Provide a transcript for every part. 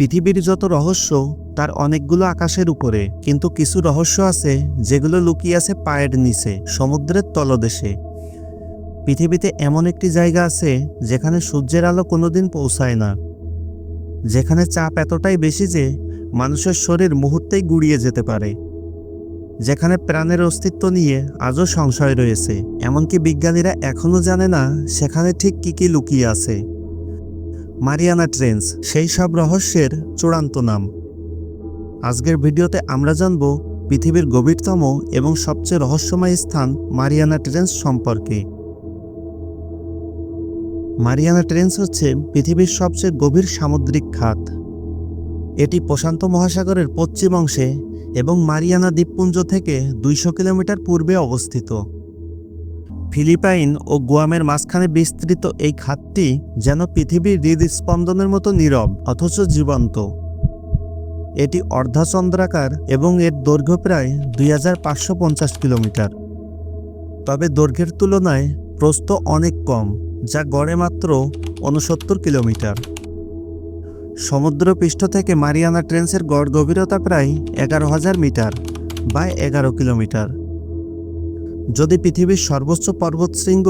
পৃথিবীর যত রহস্য, তার অনেকগুলো আকাশের উপরে, কিন্তু কিছু রহস্য আছে, যেগুলো লুকিয়ে আছে পায়ের নিচে, সমুদ্রের তলদেশে। পৃথিবীতে এমন একটি জায়গা আছে, যেখানে সূর্যের আলো কোনোদিন পৌঁছায় না। যেখানে চাপ এতটাই বেশি যে, মানুষের শরীর মুহূর্তেই গুড়িয়ে যেতে পারে। যেখানে প্রাণের অস্তিত্ব নিয়ে আজও সংশয় রয়েছে, এমনকি বিজ্ঞানীরা এখনও জানে না, সেখানে ঠিক কী কী লুকিয়ে আছে। মারিয়ানা ট্রেন্স, সেই সব রহস্যের চূড়ান্ত নাম। আজকের ভিডিওতে আমরা জানব পৃথিবীর গভীরতম এবং সবচেয়ে রহস্যময় স্থান মারিয়ানা ট্রেন্স সম্পর্কে। মারিয়ানা ট্রেন্স হচ্ছে পৃথিবীর সবচেয়ে গভীর সামুদ্রিক খাত। এটি প্রশান্ত মহাসাগরের পশ্চিম অংশে এবং মারিয়ানা দ্বীপপুঞ্জ থেকে দুইশো কিলোমিটার পূর্বে অবস্থিত। ফিলিপাইন ও গুয়ামের মাঝখানে বিস্তৃত এই খাতটি যেন পৃথিবীর হৃদস্পন্দনের মতো নীরব, অথচ জীবন্ত। এটি অর্ধাচন্দ্রাকার এবং এর দৈর্ঘ্য প্রায় দুই হাজার পাঁচশো পঞ্চাশ কিলোমিটার। তবে দৈর্ঘ্যের তুলনায় প্রস্থ অনেক কম, যা গড়ে মাত্র উনসত্তর কিলোমিটার। সমুদ্রপৃষ্ঠ থেকে মারিয়ানা ট্রেন্সের গড় গভীরতা প্রায় এগারো হাজার মিটার, বা এগারো কিলোমিটার। যদি পৃথিবীর সর্বোচ্চ পর্বতশৃঙ্গ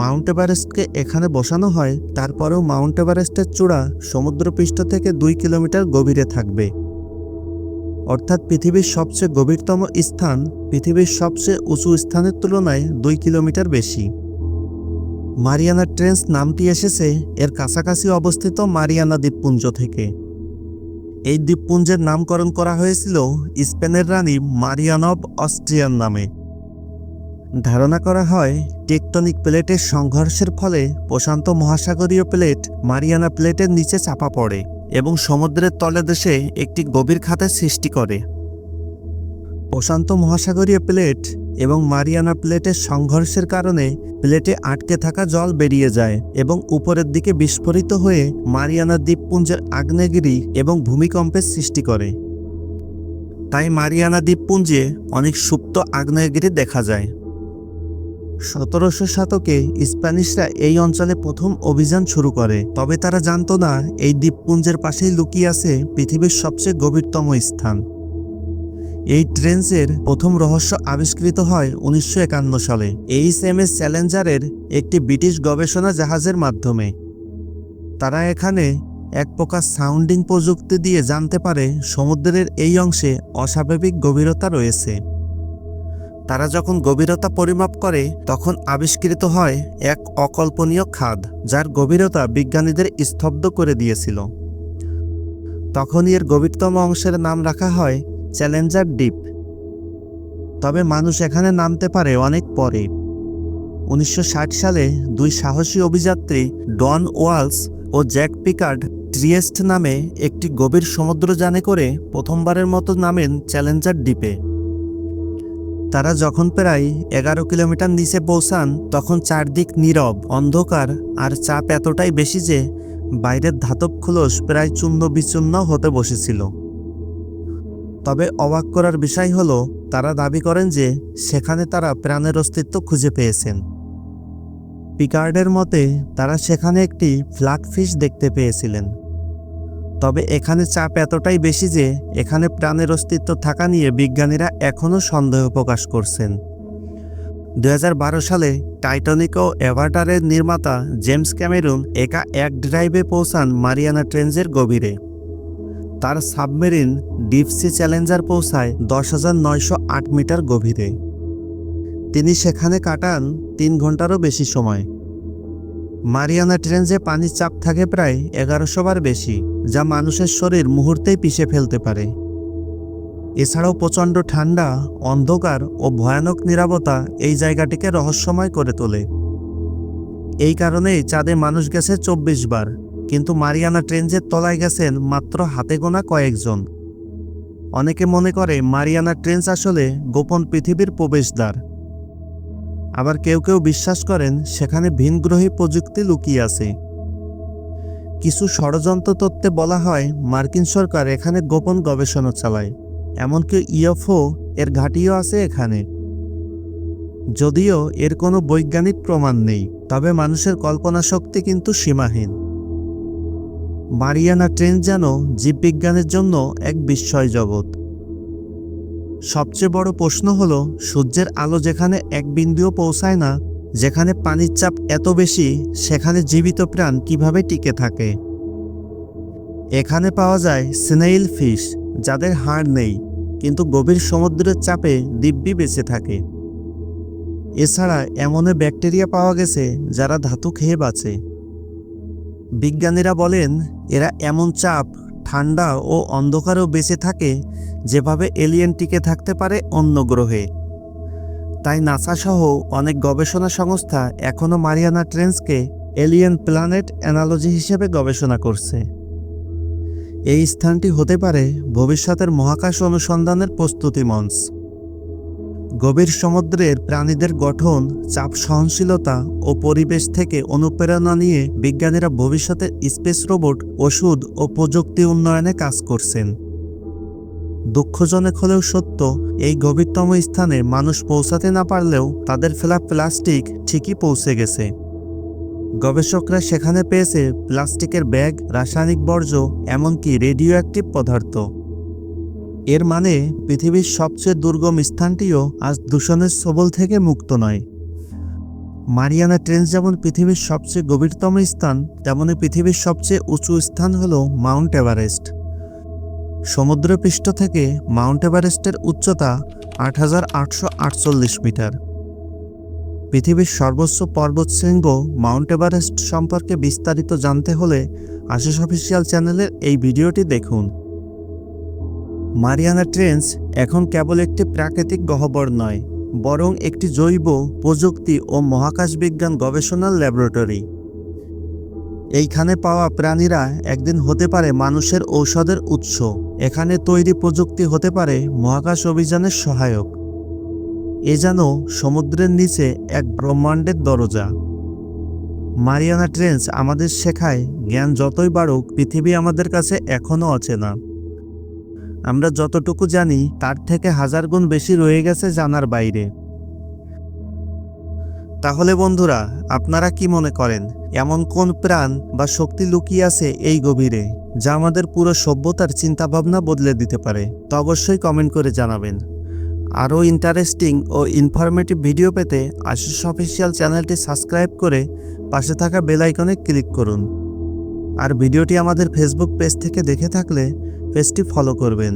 মাউন্ট এভারেস্টকে এখানে বসানো হয়, তারপরেও মাউন্ট এভারেস্টের চূড়া সমুদ্রপৃষ্ঠ থেকে দুই কিলোমিটার গভীরে থাকবে। অর্থাৎ পৃথিবীর সবচেয়ে গভীরতম স্থান, পৃথিবীর সবচেয়ে উঁচু স্থানের তুলনায় দুই কিলোমিটার বেশি। মারিয়ানা ট্রেন্স নামটি এসেছে, এর কাছাকাছি অবস্থিত মারিয়ানা দ্বীপপুঞ্জ থেকে। এই দ্বীপপুঞ্জের নামকরণ করা হয়েছিল স্পেনের রানী মারিয়ানব অস্ট্রিয়ান নামে। ধারণা করা হয়, টেকটনিক প্লেটের সংঘর্ষের ফলে প্রশান্ত মহাসাগরীয় প্লেট মারিয়ানা প্লেটের নিচে চাপা পড়ে এবং সমুদ্রের তলদেশে একটি গভীর খাতের সৃষ্টি করে। প্রশান্ত মহাসাগরীয় প্লেট এবং মারিয়ানা প্লেটের সংঘর্ষের কারণে প্লেটে আটকে থাকা জল বেরিয়ে যায় এবং উপরের দিকে বিস্ফোরিত হয়ে মারিয়ানা দ্বীপপুঞ্জের আগ্নেয়গিরি এবং ভূমিকম্পের সৃষ্টি করে। তাই মারিয়ানা দ্বীপপুঞ্জে অনেক সুপ্ত আগ্নেয়গিরি দেখা যায়। সতেরোশো শতকে স্প্যানিশরা এই অঞ্চলে প্রথম অভিযান শুরু করে। তবে তারা জানতো না, এই দ্বীপপুঞ্জের পাশেই লুকিয়ে আছে পৃথিবীর সবচেয়ে গভীরতম স্থান। এই ট্রেন্সের প্রথম রহস্য আবিষ্কৃত হয় উনিশশো একান্ন সালে। এইচ এম এস চ্যালেঞ্জারের একটি ব্রিটিশ গবেষণা জাহাজের মাধ্যমে। তারা এখানে এক প্রকার সাউন্ডিং প্রযুক্তি দিয়ে জানতে পারে সমুদ্রের এই অংশে অস্বাভাবিক গভীরতা রয়েছে। তারা যখন গভীরতা পরিমাপ করে, তখন আবিষ্কৃত হয় এক অকল্পনীয় খাদ, যার গভীরতা বিজ্ঞানীদের স্তব্ধ করে দিয়েছিল। তখনই এর গভীরতম অংশের নাম রাখা হয় চ্যালেঞ্জার ডিপ তবে মানুষ এখানে নামতে পারে অনেক পরে। উনিশশো ষাট সালে দুই সাহসী অভিযাত্রী, ডন ওয়ালস ও জ্যাক পিকার্ড, ট্রিয়েস্ট নামে একটি গভীর সমুদ্রযানে করে প্রথমবারের মতো নামেন চ্যালেঞ্জার দ্বীপে। তারা যখন প্রায় এগারো কিলোমিটার নিচে পৌঁছান, তখন চারদিক নীরব, অন্ধকার, আর চাপ এতটাই বেশি যে বাইরের ধাতব খোলস প্রায় চূর্ণ বিচূর্ণ হতে বসেছিল। তবে অবাক করার বিষয় হলো, তারা দাবি করেন যে সেখানে তারা প্রাণের অস্তিত্ব খুঁজে পেয়েছেন। পিকার্ডের মতে, তারা সেখানে একটি ফ্ল্যাগফিশ দেখতে পেয়েছিলেন। তবে এখানে চাপ এতটাই বেশি যে এখানে প্রাণের অস্তিত্ব থাকা নিয়ে বিজ্ঞানীরা এখনও সন্দেহ প্রকাশ করছেন। দু হাজার বারো সালে টাইটানিক ও এভার্টারের নির্মাতা জেমস ক্যামেরুন একা এক ড্রাইভে পৌঁছান মারিয়ানা ট্রেঞ্জের গভীরে। তার সাবমেরিন ডিপসি চ্যালেঞ্জার পৌঁছায় দশ হাজার নয়শো আট মিটার গভীরে। তিনি সেখানে কাটান তিন ঘন্টারও বেশি সময়। মারিয়ানা ট্রেঞ্জে পানির চাপ থাকে প্রায় এগারোশো বার বেশি, যা মানুষের শরীর মুহূর্তেই পিষে ফেলতে পারে। এছাড়াও প্রচণ্ড ঠান্ডা, অন্ধকার ও ভয়ানক নিরাপত্তা এই জায়গাটিকে রহস্যময় করে তোলে। এই কারণেই চাঁদে মানুষ গেছে চব্বিশ বার কিন্তু মারিয়ানা ট্রেঞ্জের তলায় গেছেন মাত্র হাতে গোনা কয়েকজন। অনেকে মনে করে মারিয়ানা ট্রেঞ্চ আসলে গোপন পৃথিবীর প্রবেশদ্বার। আবার কেউ কেউ বিশ্বাস করেন, সেখানে ভিনগ্রহী প্রযুক্তি লুকিয়ে আছে। কিছু ষড়যন্ত্র তত্ত্বে বলা হয়, মার্কিন সরকার এখানে গোপন গবেষণা চালায়, এমনকি ইএফও এর ঘাঁটিও আছে এখানে। যদিও এর কোনো বৈজ্ঞানিক প্রমাণ নেই, তবে মানুষের কল্পনা শক্তি কিন্তু সীমাহীন। মারিয়ানা ট্রেন যেন জীববিজ্ঞানের জন্য এক বিস্ময় জগৎ। সবচেয়ে বড় প্রশ্ন হলো, সূর্যের আলো যেখানে এক বিন্দুও পৌঁছায় না, যেখানে পানির চাপ এত বেশি, সেখানে জীবিত প্রাণ কীভাবে টিকে থাকে? এখানে পাওয়া যায় স্নেইল ফিশ, যাদের হাড় নেই, কিন্তু গভীর সমুদ্রের চাপে দিব্যি বেঁচে থাকে। এছাড়া এমন ব্যাকটেরিয়া পাওয়া গেছে, যারা ধাতু খেয়ে বাঁচে। বিজ্ঞানীরা বলেন, এরা এমন চাপ ঠান্ডা ও অন্ধকারেও বেঁচে থাকে, যেভাবে এলিয়েন টিকে থাকতে পারে অন্য গ্রহে। তাই নাসাসহ অনেক গবেষণা সংস্থা এখনও মারিয়ানা ট্রেন্সকে এলিয়েন প্ল্যানেট অ্যানালজি হিসেবে গবেষণা করছে। এই স্থানটি হতে পারে ভবিষ্যতের মহাকাশ অনুসন্ধানের প্রস্তুতি মঞ্চ। গভীর সমুদ্রের প্রাণীদের গঠন, চাপ সহনশীলতা ও পরিবেশ থেকে অনুপ্রেরণা নিয়ে বিজ্ঞানীরা ভবিষ্যতে স্পেস রোবট, ওষুধ ও প্রযুক্তি উন্নয়নে কাজ করছেন। দুঃখজনক হলেও সত্য, এই গভীরতম স্থানে মানুষ পৌঁছাতে না পারলেও তাদের ফেলা প্লাস্টিক ঠিকই পৌঁছে গেছে। গবেষকরা সেখানে পেয়েছে প্লাস্টিকের ব্যাগ, রাসায়নিক বর্জ্য, এমনকি রেডিও অ্যাক্টিভ পদার্থ। এর মানে পৃথিবীর সবচেয়ে দুর্গম স্থানটিও আজ দূষণের সবল থেকে মুক্ত নয়। মারিয়ানা ট্রেন্স যেমন পৃথিবীর সবচেয়ে গভীরতম স্থান, তেমনি পৃথিবীর সবচেয়ে উঁচু স্থান হল মাউন্ট এভারেস্ট। সমুদ্রপৃষ্ঠ থেকে মাউন্ট এভারেস্টের উচ্চতা আট হাজার আটশো আটচল্লিশ মিটার। পৃথিবীর সর্বোচ্চ পর্বতশৃঙ্গ মাউন্ট এভারেস্ট সম্পর্কে বিস্তারিত জানতে হলে আশিস অফিসিয়াল চ্যানেলের এই ভিডিওটি দেখুন। মারিয়ানা ট্রেন্স এখন কেবল একটি প্রাকৃতিক গহ্বর নয়, বরং একটি জৈব, প্রযুক্তি ও মহাকাশ বিজ্ঞান গবেষণার ল্যাবরেটরি। এইখানে পাওয়া প্রাণীরা একদিন হতে পারে মানুষের ঔষধের উৎস। এখানে তৈরি প্রযুক্তি হতে পারে মহাকাশ অভিযানের সহায়ক। এ যেন সমুদ্রের নিচে এক ব্রহ্মাণ্ডের দরজা। মারিয়ানা ট্রেন্স আমাদের শেখায়, জ্ঞান যতই বাড়ুক, পৃথিবী আমাদের কাছে এখনও অচেনা আমরা যতটুকু জানি, তার থেকে হাজার গুণ বেশি রয়ে গেছে জানার বাইরে। তাহলে বন্ধুরা, আপনারা কি মনে করেন, এমন কোন প্রাণ বা শক্তি লুকিয়ে আছে এই গভীরে, যা আমাদের পুরো সভ্যতার চিন্তাভাবনা বদলে দিতে পারে? তো অবশ্যই কমেন্ট করে জানাবেন। আরও ইন্টারেস্টিং ও ইনফরমেটিভ ভিডিও পেতে আশিস অফিসিয়াল চ্যানেলটি সাবস্ক্রাইব করে পাশে থাকা বেল আইকনে ক্লিক করুন। আর ভিডিওটি আমাদের ফেসবুক পেজ থেকে দেখে থাকলে পেজটি ফলো করবেন।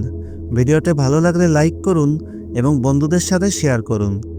ভিডিওটি ভালো লাগলে লাইক করুন এবং বন্ধুদের সাথে শেয়ার করুন।